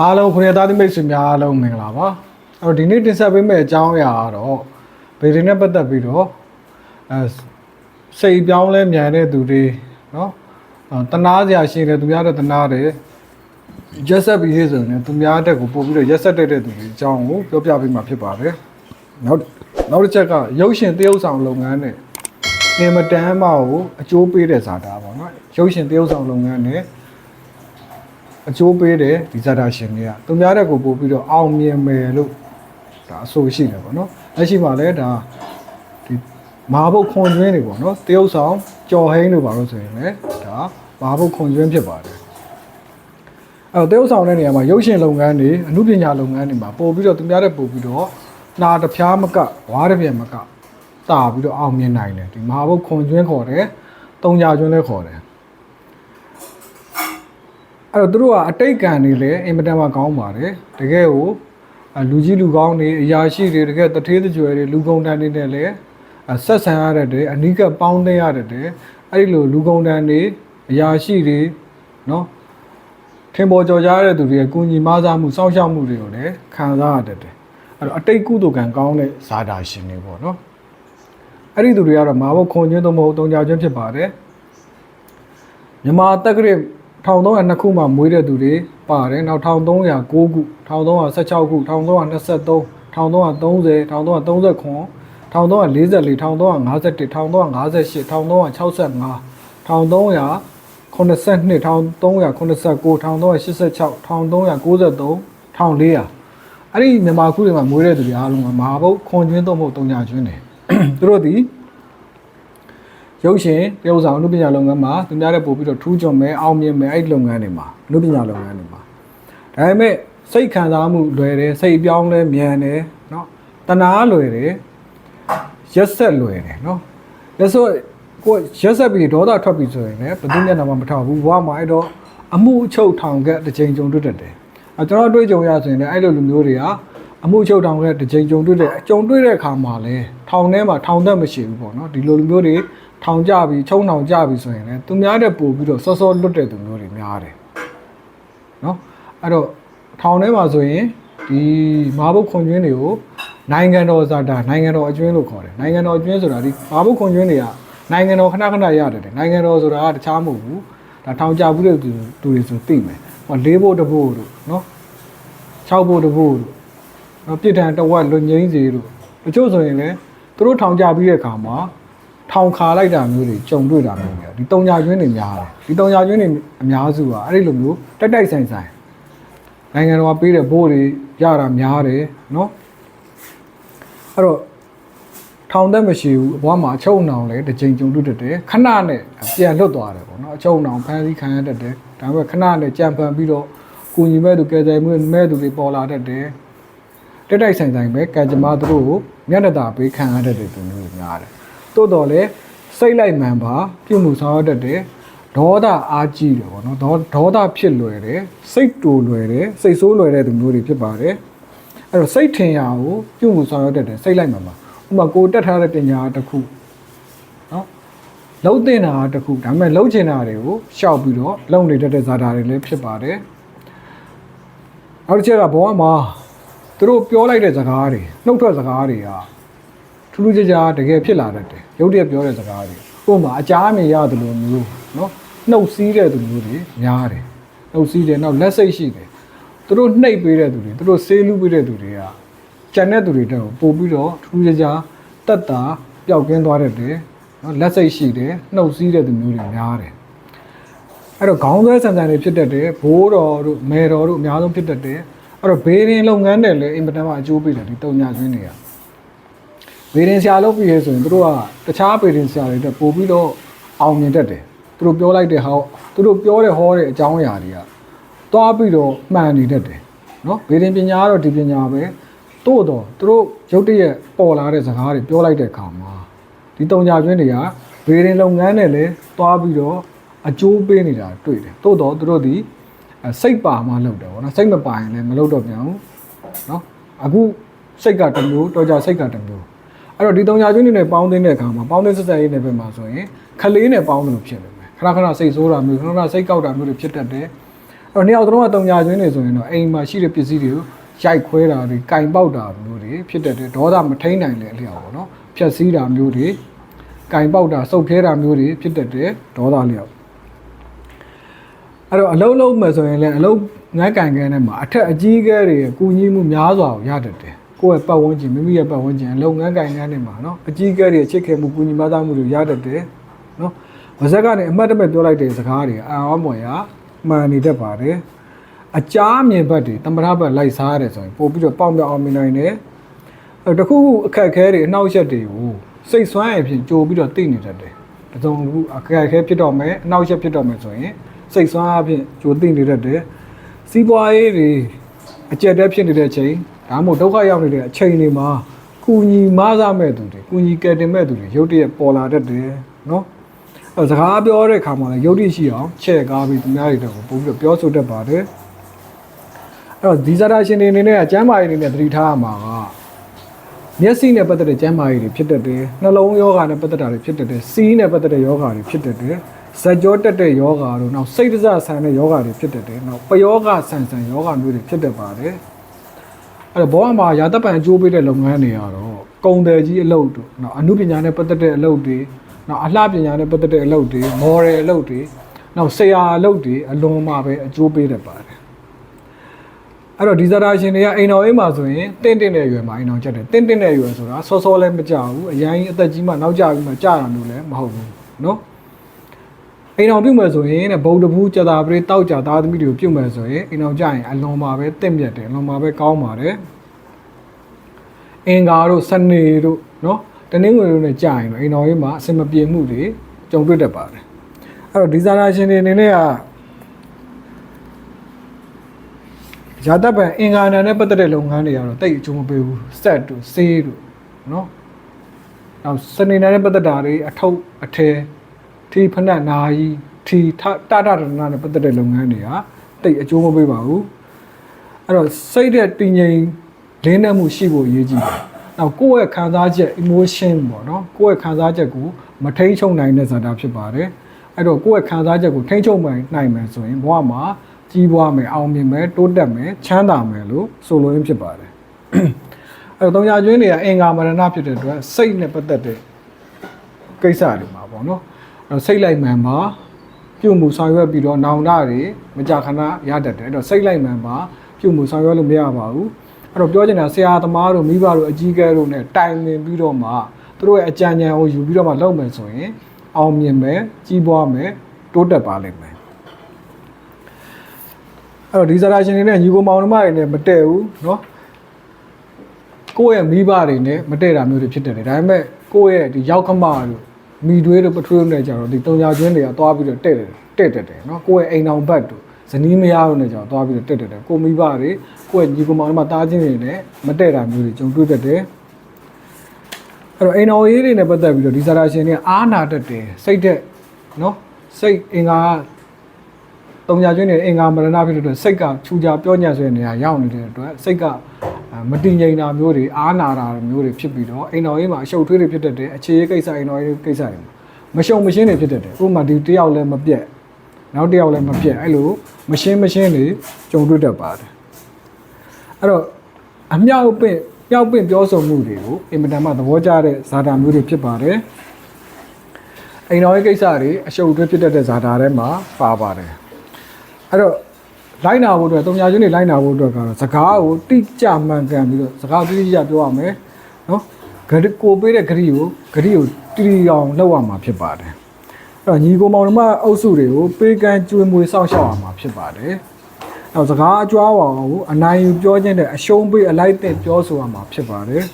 အားလုံးခုနှစ်သားသမီးဆွေများအားလုံးမင်္ဂလာပါအဲ့တော့ဒီနေ့တင်ဆက်ပေးမယ့်အကြောင်းအရာကတော့ဗေဒင်းနဲ့ပတ်သက်ပြီးတော့အဲစိတ်ပြောင်းလဲမြန်တဲ့သူတွေနော်အဲတနာစရာရှိတယ်သူများတဲ့တနာတယ်ရက်ဆက်ပြီးရေးဆိုရင်သူများတဲ့ကိုပို့ပြီးတော့ရက်ဆက်တဲ့တဲ့သူတွေအကြောင်းကိုပြောပြပေးမှာဖြစ်ပါတယ်နောက်နောက်တစ်ချက်ကရုပ်ရှင်သရုပ်ဆောင်လုပ်ငန်းနဲ့အင်မတန်မှကိုအကျိုးပေးတဲ့ဇာတာပေါ့နော်ရုပ်ရှင်သရုပ်ဆောင်လုပ်ငန်းနဲ့ အကျိုးပေးတယ်ဒီဇာတာရှင်တွေကသူများတဲ့ကိုပို့ပြီးတော့အောင်မြင်မယ်လို့ဒါအဆိုရှိတယ်ပေါ့နော်လက်ရှိမှာလည်းဒါဒီမဟာဘုတ်ခွန်ကျွင်းတွေပေါ့နော်တရုတ်ဆောင်ကြော်ဟိန်းတို့ပါလို့ဆိုရင်လည်းဒါမဟာဘုတ်ခွန်ကျွင်းဖြစ်ပါတယ်အဲ့တော့တရုတ်ဆောင်တဲ့နေရာမှာရုပ်ရှင်လုပ်ငန်းတွေအမှုပညာလုပ်ငန်းတွေမှာပို့ပြီးတော့သူများတဲ့ပို့ပြီးတော့နာတစ်ပြားမကဝါးတစ်ပြက်မကတာပြီးတော့အောင်မြင်နိုင်တယ်ဒီမဟာဘုတ်ခွန်ကျွင်းခေါ်တယ်တုံညာကျွန်းလည်းခေါ်တယ် အဲ့တော့သူတို့ကအတိတ်ကံနေလေအင်မတန်မှကောင်းပါတယ်တကယ်ကိုအလူကြီးလူကောင်းတွေအရာရှိတွေတကယ်တထေးတကြွယ်တွေလူကုန်တန်းတွေနဲ့လည်းအဆက်ဆံရတဲ့တဲ့အနိကပေါင်းသိရတဲ့အဲ့ဒီလိုလူကုန်တန်းတွေအရာရှိတွေနော်ထင်ပေါ်ကျော်ကြားတဲ့သူတွေရဲ့ကုညီမဆာမှုစောင့်ရှောက်မှုတွေကိုလည်းခံစားရတတ်တယ်အဲ့တော့အတိတ်ကုသိုလ်ကံကောင်းတဲ့ဇာတာရှင်တွေပေါ့နော်အဲ့ဒီသူတွေကတော့မာဘုတ်ခွန်ကျွန်းသုံးဖို့တုံကြကျွန်းဖြစ်ပါတယ်မြန်မာတက္ကရာ 1302ခုမှမွေးတဲ့သူတွေပါတယ်နောက်1309ခု1316ခု1323 1330 1339 1344 1351 1358 1369 1389 1386 1393 1400အဲ့ဒီမြန်မာခုတွေမှာမွေးတဲ့သူတွေအားလုံးကမဟာဘုတ်ခွန်ကျွင်းတော့မဟုတ်တုံညာကျွင်းတယ်သူတို့ဒီ ရုပ်ရှင်တရုပ်ဆောင်အမှုပညာလုပ်ငန်းမှာသူများတဲ့ပို့ပြီးတော့ထူးချွန်မယ်အောင်မြင်မယ်အဲ့ဒီလုပ်ငန်းတွေမှာအမှုပညာလုပ်ငန်းတွေမှာဒါပေမဲ့စိတ်ခံစားမှုလွယ်တယ်စိတ်ပြောင်းလဲမြန်တယ်เนาะတဏှာလွယ်တယ်ရက်ဆက်လွယ်တယ်เนาะဒါဆိုကိုယ်ရက်ဆက်ပြီးဒေါသထွက်ပြီးဆိုရင်လည်းဘယ်သူမျက်နှာမှမထောက်ဘူးဘဝမှာအဲ့တော့အမှုအချုပ်ထောင်ကတစ်ချိန်ကြုံတွေ့တတ်တယ်အဲကျွန်တော်တွေ့ကြုံရဆိုရင်လည်းအဲ့လိုလူမျိုးတွေကအမှုအချုပ်ထောင်ကတစ်ချိန်ကြုံတွေ့တဲ့အကြုံတွေ့တဲ့အခါမှာလည်းထောင်ထဲမှာထောင်သက်မရှိဘူးပေါ့နော်ဒီလိုလူမျိုးတွေ ထောင်ကြပြီချုံထောင်ကြပြီဆိုရင်လည်းသူများတဲ့ပို့ပြီးတော့စောစောလွတ်တဲ့သူမျိုးတွေများတယ်နော်အဲ့တော့ထောင်ထဲမှာဆိုရင်ဒီမာဘုတ်ခွန်ကျွင်းတွေကိုနိုင်ငံတော်ဇာတာနိုင်ငံတော်အကျွင်းလို့ခေါ်တယ်နိုင်ငံတော်အကျွင်းဆိုတာဒီမာဘုတ်ခွန်ကျွင်းတွေကနိုင်ငံတော်ခဏခဏရတယ်တယ်နိုင်ငံတော်ဆိုတာကတခြားမဟုတ်ဘူးဒါထောင်ကြဘူးတဲ့သူသူတွေဆိုသိမယ်ဟောလေးဖို့တစ်ဖို့တို့နော်၆ဖို့တစ်ဖို့တို့နော်ပြစ်ဒဏ်တစ်ဝက်လွတ်ငိမ့်စီတို့တချို့ဆိုရင်လည်းသူတို့ထောင်ကြပြီးတဲ့အခါမှာ ထောင်ခါလိုက်တာမျိုးတွေကြုံတွေ့တာမျိုးတွေဒီတုံညာကျွင်းတွေများတယ်ဒီတုံညာကျွင်းတွေအများစုကအဲ့ဒီလိုမျိုးတက်တိုက်ဆိုင်ဆိုင်နိုင်ငံတော်ကပေးတဲ့ဘိုးတွေရတာများတယ်နော်အဲ့တော့ထောင်သက်မရှိဘူးအဘွားမှာအချုပ်နှောင်လဲတစ်ချိန်ကြုံတွေ့တတ်တယ်ခဏနဲ့ပြန်လွတ်သွားတယ်ပေါ့နော်အချုပ်နှောင်ဖမ်းဆီးခံရတတ်တယ်ဒါပေမဲ့ခဏနဲ့ကြံဖန်ပြီးတော့ကိုညီမဲ့သူကယ်ဆယ်မှုမဲ့သူတွေပေါ်လာတတ်တယ်တက်တိုက်ဆိုင်ဆိုင်ပဲကံကြမ္မာသူတို့ကိုမျက်နှာသာပေးခံရတတ်တဲ့သူမျိုးတွေများတယ် တိုးတော်လဲစိတ်လိုက်မှန်ပါပြုမှုဆောင်ရတတ်တယ်ဒေါသအားကြီးတယ်ပေါ့နော်ဒေါဒေါသဖြစ်လွယ်တယ်စိတ်တူလွယ်တယ်စိတ်ဆိုးလွယ်တဲ့သူမျိုးတွေဖြစ်ပါတယ်အဲ့တော့စိတ်ထင်ရကိုပြုမှုဆောင်ရတတ်တယ်စိတ်လိုက်မှန်ပါဥပမာကိုတက်ထားတဲ့ပညာတစ်ခုနော်လုံးတင်တာတစ်ခုဒါပေမဲ့လုံးချင်တာတွေကိုရှောက်ပြီးတော့လုံနေတတ်တဲ့ဇာတာတွေလည်းဖြစ်ပါတယ်နောက်တစ်ချက်ကဘဝမှာသူတို့ပြောလိုက်တဲ့စကားတွေနှုတ်ထွက်စကားတွေက ထူးထူးခြားခြားတကယ်ဖြစ်လာတတ်တယ်ရုပ်တရက်ပြောတဲ့စကားတွေဥပမာအကြားအမြင်ရတယ်လို့မျိုးနော်နှုတ်စည်းတဲ့သူမျိုးတွေများတယ်နှုတ်စည်းတယ်နောက်လက်စိတ်ရှိတယ်သူတို့နှိပ်ပေးတဲ့သူတွေသူတို့ဆေးလူပေးတဲ့သူတွေကကြံတဲ့သူတွေတော့ပို့ပြီးတော့ထူးထူးခြားခြားတက်တာပျောက်ကင်းသွားတတ်တယ်နော်လက်စိတ်ရှိတယ်နှုတ်စည်းတဲ့သူမျိုးတွေများတယ်အဲ့တော့ခေါင်းဆွဲဆန်ဆန်တွေဖြစ်တတ်တယ်ဘိုးတော်တို့မဲတော်တို့အများဆုံးဖြစ်တတ်တယ်အဲ့တော့ဘေးရင်လုပ်ငန်းတွေလည်းအင်မတန်မှအကျိုးပေးတယ်ဒီတုံညာကျွင်းတွေက ဗေဒင်ဆရာလုပ်ပြီးရဲဆိုရင်တို့ကတခြားဗေဒင်ဆရာတွေတက်ပို့ပြီးတော့အောင်မြင်တတ်တယ်သူတို့ပြောလိုက်တဲ့ဟောသူတို့ပြောတဲ့ဟောတဲ့အကြောင်းအရာတွေကတွားပြီးတော့မှန်နေတတ်တယ်နော်ဗေဒင်ပညာကတော့ဒီပညာပဲတို့တော့သူတို့ရုတ်တရက်ပေါ်လာတဲ့စကားတွေပြောလိုက်တဲ့အခါမှာဒီတုံညာကျွင်းတွေကဗေဒင်လုပ်ငန်းနဲ့လည်းတွားပြီးတော့အကျိုးပေးနေတာတွေ့တယ်တို့တော့သူတို့ဒီအဲစိတ်ပါမှလုပ်တယ်ဗောနော်စိတ်မပါရင်လည်းမလုပ်တော့ပြန်ဘူးနော်အခုစိတ်ကတစ်မျိုးတော်ကြစိတ်ကတစ်မျိုး အဲ့တော့ဒီတုံညာကျွန်းတွေနဲ့ပေါင်းသင်းတဲ့အခါမှာပေါင်းသင်းဆက်ဆက်ရေးနယ်ပယ်မှာဆိုရင်ခလေးနဲ့ပေါင်းတယ်လို့ဖြစ်နေမယ်ခဏခဏစိတ်ဆိုးတာမျိုးခဏခဏစိတ်ကောက်တာမျိုးတွေဖြစ်တတ်တယ်တော့နှစ်ယောက်သုံးကတုံညာကျွင်းနေဆိုရင်တော့အိမ်မှာရှိတဲ့ပစ္စည်းတွေကိုရိုက်ခွဲတာတွေကင်ပေါက်တာမျိုးတွေဖြစ်တတ်တယ်ဒေါသမထိန်နိုင်လေအလျောက်ပေါ့နော်ဖြက်စီးတာမျိုးတွေကင်ပေါက်တာစုပ်ဖြဲတာမျိုးတွေဖြစ်တတ်တယ်ဒေါသလျောက်အဲ့တော့အလုံးလုံးမယ်ဆိုရင်လည်းအလုံးငန်းကန်ခဲနဲ့မှာအထက်အကြီးကဲတွေကူညီမှုများစွာကိုရတတ်တယ် ကိုယ့်ရဲ့ပတ်ဝန်းကျင်မိမိရဲ့ပတ်ဝန်းကျင်အလုံးငန်းကန်ခဲနဲ့မှာနော်အကြီးကဲတွေချစ်ခင်မှုကူညီမသားမှုတွေရတတ်တယ်နော်ဗဇက်ကနေအမှတ်တမဲ့ပြောလိုက်တဲ့စကားတွေအာအမော်ရမှန်နေတတ်ပါတယ်အကြားမြင်ဘက်တွေတမရဘက်လိုက်စားရတယ်ဆိုရင်ပို့ပြီးတော့ပေါက်မြောက်အောင်မြင်နိုင်တယ်အဲ့တခုခုအခက်အခဲတွေအနှောက်အယှက်တွေကိုစိတ်ဆွမ်းရဖြင့်ကြိုပြီးတော့သိနေတတ်တယ်တစုံတစ်ခုအခက်အခဲဖြစ်တော့မယ်အနှောက်အယှက်ဖြစ်တော့မယ်ဆိုရင်စိတ်ဆွမ်းအဖြင့်ကြိုသိနေတတ်တယ်စီးပွားရေးတွေအကျက်တဲဖြစ်နေတဲ့အချိန် ဒါမှမဟုတ်ဒုက္ခရောက်နေတဲ့အချိန်တွေမှာကုညီမဆမဲ့သူတွေကုညီကယ်တင်မဲ့သူတွေရုတ်တရက်ပေါ်လာတတ်တယ်နော်အဲစကားပြောတဲ့ခါမှာလည်းယုတ်တိရှိအောင်ချဲ့ကားပြီးသူများတွေတော့ပို့ပြီးတော့ပြောဆိုတတ်ပါတယ်အဲ့တော့ဒီဇာတာရှင်တွေအနေနဲ့ကကျမ်းမာရေးအနေနဲ့သတိထားရမှာကမျက်စိနဲ့ပတ်သက်တဲ့ကျမ်းမာရေးတွေဖြစ်တတ်တယ်နှလုံးယောဂါနဲ့ပတ်သက်တာတွေဖြစ်တတ်တယ်စီးနဲ့ပတ်သက်တဲ့ယောဂါတွေဖြစ်တတ်တယ်ဇက်ကြောတက်တဲ့ယောဂါတို့နောက်စိတ်ဒဇဆန်တဲ့ယောဂါတွေဖြစ်တတ်တယ်နောက်ပယောဂဆန်ဆန်ယောဂါမျိုးတွေဖြစ်တတ်ပါတယ် အဲ့တော့ဘောကမှာရာတပ်ပံအကျိုးပေးတဲ့လုပ်ငန်းတွေကတော့ကုံတယ်ကြီးအလုပ်တို့နောက်အမှုပညာနဲ့ပတ်သက်တဲ့အလုပ်တွေနောက်အလှပညာနဲ့ပတ်သက်တဲ့အလုပ်တွေမော်ဒယ်အလုပ်တွေနောက်ဆရာအလုပ်တွေအလွန်မှပဲအကျိုးပေးတတ်ပါတယ်အဲ့တော့ဒီဇာတာရှင်တွေကအိမ်တော်အိမ်မှာဆိုရင်တင့်တင့်တဲ့ရွယ်မှာအိမ်တော်ချက်တယ်တင့်တင့်တဲ့ရွယ်ဆိုတာစောစောလည်းမကြဘူးအရင်အသက်ကြီးမှနောက်ကျပြီးမှကြာတာမျိုးလည်းမဟုတ်ဘူးเအိမ်အောင်ပြုတ်မယ်ဆိုရင်တဲ့ဗုဒ္ဓဘူးကြတာပရိတောက်ကြသားသမီးတွေကိုပြုတ်မယ်ဆိုရင်အိမ်အောင်ကြရင်အလွန်ပါပဲတင့်မြတ်တယ်အလွန်ပါပဲကောင်းပါတယ်အင်္ဂါတို့စနေတို့နော်တနင်္ဂနွေတို့နဲ့ကြရင်တော့အိမ်တော်ရေးမှာအဆင်မပြေမှုတွေကြုံတွေ့တတ်ပါတယ်အဲ့တော့ဒီဇာနာရှင်တွေအနေနဲ့ကဇာတပံအင်္ဂါနာနဲ့ပတ်သက်တဲ့လုပ်ငန်းတွေကတော့တိတ်အကျိုးမပေးဘူးစက်တို့စေးတို့နော်နောက်စနေနာနဲ့ပတ်သက်တာတွေအထုပ်အထည် ထီဖနက်နာယီထီထတတတနာနဲ့ပတ်သက်တဲ့လုပ်ငန်းတွေကတိတ်အကျိုးမပေးပါဘူးအဲ့တော့စိတ်တဲ့တည်ငြိမ်လင်းနှက်မှုရှိဖို့အရေးကြီးတယ်နောက်ကိုယ့်ရဲ့ခံစားချက် emotion ပေါ့နော်ကိုယ့်ရဲ့ခံစားချက်ကိုမထိန်ချုံနိုင်တဲ့ဇာတာဖြစ်ပါတယ်အဲ့တော့ကိုယ့်ရဲ့ခံစားချက်ကိုထိန်ချုံနိုင်မယ်ဆိုရင်ဘဝမှာကြီးပွားမယ်အောင်မြင်မယ်တိုးတက်မယ်ချမ်းသာမယ်လို့ဆိုလိုရင်းဖြစ်ပါတယ်အဲ့တော့တုံညာကျွင်းတွေကအင်္ဂါမရဏဖြစ်တဲ့အတွက်စိတ်နဲ့ပတ်သက်တဲ့ကိစ္စတွေမှာပေါ့နော်အဲ့ တော့စိတ်လိုက်မှန်ပါပြုမှုဆောင်ရွက်ပြီးတော့နောင်တတွေမကြာခဏရတတ်တယ်အဲ့တော့စိတ်လိုက်မှန်ပါပြုမှုဆောင်ရွက်လို့မရပါဘူးအဲ့တော့ပြောချင်တာဆရာသမားတို့မိဘတို့အကြီးအကဲတို့ ਨੇ တိုင်ပင်ပြီးတော့မှသူတို့ရဲ့အကြံဉာဏ်ကိုယူပြီးတော့မှလုပ်မယ်ဆိုရင်အောင်မြင်မယ်ကြီးပွားမယ်တိုးတက်ပါလိမ့်မယ်အဲ့တော့ဒီဇာတာရှင်တွေနဲ့ညီကိုမောင်နှမတွေနဲ့မတည့်ဘူးเนาะကိုယ့်ရဲ့မိဘတွေနဲ့မတည့်တာမျိုးတွေဖြစ်တယ်ဒါပေမဲ့ကိုယ့်ရဲ့ဒီရောက်ခမတို့ မီတွေးတို့ပထွေးတို့နဲ့ကြတော့ဒီတုံညာကျွင်းတွေကသွားပြီးတော့တက်တယ်တက်တက်တယ်နော်ကိုယ့်ရဲ့အိမ်အောင်ဘတ်တို့ဇနီးမယားတို့နဲ့ကြတော့သွားပြီးတော့တက်တက်တယ်ကိုမိဘတွေကိုယ့်ရဲ့ညီကောင်မောင်တွေမှာတားချင်းတွေနဲ့မတက်တာမျိုးတွေကြုံတွေ့တတ်တယ်အဲ့တော့အိမ်အောင်ရေးတွေနဲ့ပတ်သက်ပြီးတော့ဒီစာရာရှင်တွေကအားနာတတ်တယ်စိတ်သက်နော်စိတ်အင်္ဂါ တုံညာကျွင်းနေအင်္ဂါမရဏဖြစ်တဲ့အတွက်စိတ်ကချူကြပြောညံ့ဆိုတဲ့နေရာရောက်နေတဲ့အတွက်စိတ်ကမတည်ငြိမ်တာမျိုးတွေအားနာတာမျိုးတွေဖြစ်ပြီးတော့အိမ်တော်ရေးမှာအရှုပ်ထွေးတွေဖြစ်တတ်တယ်အခြေရေးကိစ္စအိမ်တော်ရေးကိစ္စတွေမရှုံမရှင်းတွေဖြစ်တတ်တယ်ဥပမာဒီတယောက်လည်းမပြတ်နောက်တယောက်လည်းမပြတ်အဲ့လိုမရှင်းမရှင်းတွေကြုံတွေ့တတ်ပါတယ်အဲ့တော့အမြောက်ပင့်မြောက်ပင့်ပြောဆိုမှုတွေကိုအင်မတန်မှသဘောကျတဲ့ဇာတာမျိုးတွေဖြစ်ပါတယ်အိမ်တော်ရေးကိစ္စတွေအရှုပ်ထွေးဖြစ်တတ်တဲ့ဇာတာထဲမှာပါပါတယ် အဲ့တော့လိုက်နာဖို့အတွက်တုံညာကျွန်းတွေလိုက်နာဖို့အတွက်ကတော့စကားကိုတိကျမှန်ကန်ပြီးတော့စကားတိတိကျပြောရမယ်နော်ဂရီကိုပေးတဲ့ဂရီကိုဂရီကိုတီတီအောင်လောက်ရမှာဖြစ်ပါတယ်အဲ့တော့ညီကိုမောင်နှမအုပ်စုတွေကိုပေးကမ်းကျွေးမွေးစောင့်ရှောက်ရမှာဖြစ်ပါတယ်နောက်စကားအကြွားပါအောင်ကိုအနိုင်ယူပြောခြင်းတဲ့အရှုံးပေးအလိုက်တဲ့ပြောဆိုရမှာဖြစ်ပါတယ်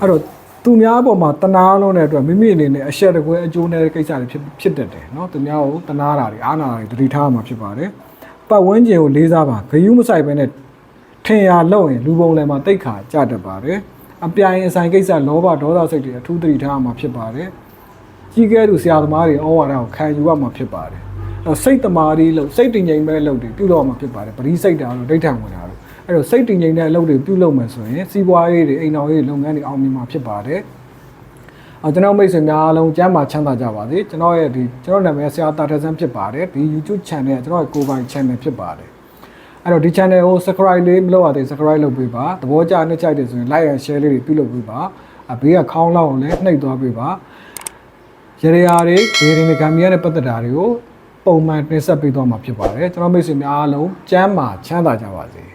အဲ့တော့ သူများအပေါ်မှာတနာလုံးတဲ့အတွက်မိမိအနေနဲ့အရှက်တကွဲအကျိုးနဲ့ကိစ္စတွေဖြစ်ဖြစ်တတ်တယ်เนาะသူများကိုတနာတာတွေအားနာတာတွေတတိထားရမှာဖြစ်ပါတယ်ပတ်ဝန်းကျင်ကိုလေးစားပါဂယုမဆိုင်ပဲနဲ့ထင်ရလောက်ရင်လူပုံလည်းမှာတိတ်ခါကြတတ်ပါတယ်အပြိုင်အဆိုင်ကိစ္စလောဘဒေါသစိတ်တွေအထူးတတိထားရမှာဖြစ်ပါတယ်ကြီးကဲသူဆရာသမားတွေဩဝါဒကိုခံယူရမှာဖြစ်ပါတယ်အဲ့စိတ်တမာရီလို့စိတ်တည်ငြိမ်မဲ့လုပ်တွေပြုလုပ်ရမှာဖြစ်ပါတယ်ပရိစိတ်တာလို့ဒိဋ္ဌံဝင်တာလို့ အဲ့တော့စိတ်တည်ငြိမ်တဲ့အလုပ်တွေပြုလုပ်မယ်ဆိုရင်စီးပွားရေးတွေအိမ်တော်ရေးလုပ်ငန်းတွေအောင်မြင်မှာဖြစ်ပါတယ်အော်ကျွန်တော်မိတ်ဆွေများအားလုံးကျမ်းမာချမ်းသာကြပါစေကျွန်တော်ရဲ့ဒီကျွန်တော်နာမည်ဆရာတာထက်ဆန်းဖြစ်ပါတယ်ဒီ YouTube channel ကကျွန်တော်ရဲ့ကိုယ်ပိုင် channel ဖြစ်ပါတယ်အဲ့တော့ဒီ channel ကို subscribe လေးမလုပ်ရသေး subscribe လုပ်ပေးပါသဘောကျနှစ်ချိုက်တယ်ဆိုရင် like and share လေးတွေပြုလုပ်ပေးပါအဘေးကခေါင်းလောက်ကိုလည်းနှိပ်သွားပေးပါရရရာတွေဒေရင်ကံမီရတဲ့ပတ်သက်တာတွေကိုပုံမှန်တင်ဆက်ပေးသွားမှာဖြစ်ပါတယ်ကျွန်တော်မိတ်ဆွေများအားလုံးကျမ်းမာချမ်းသာကြပါစေ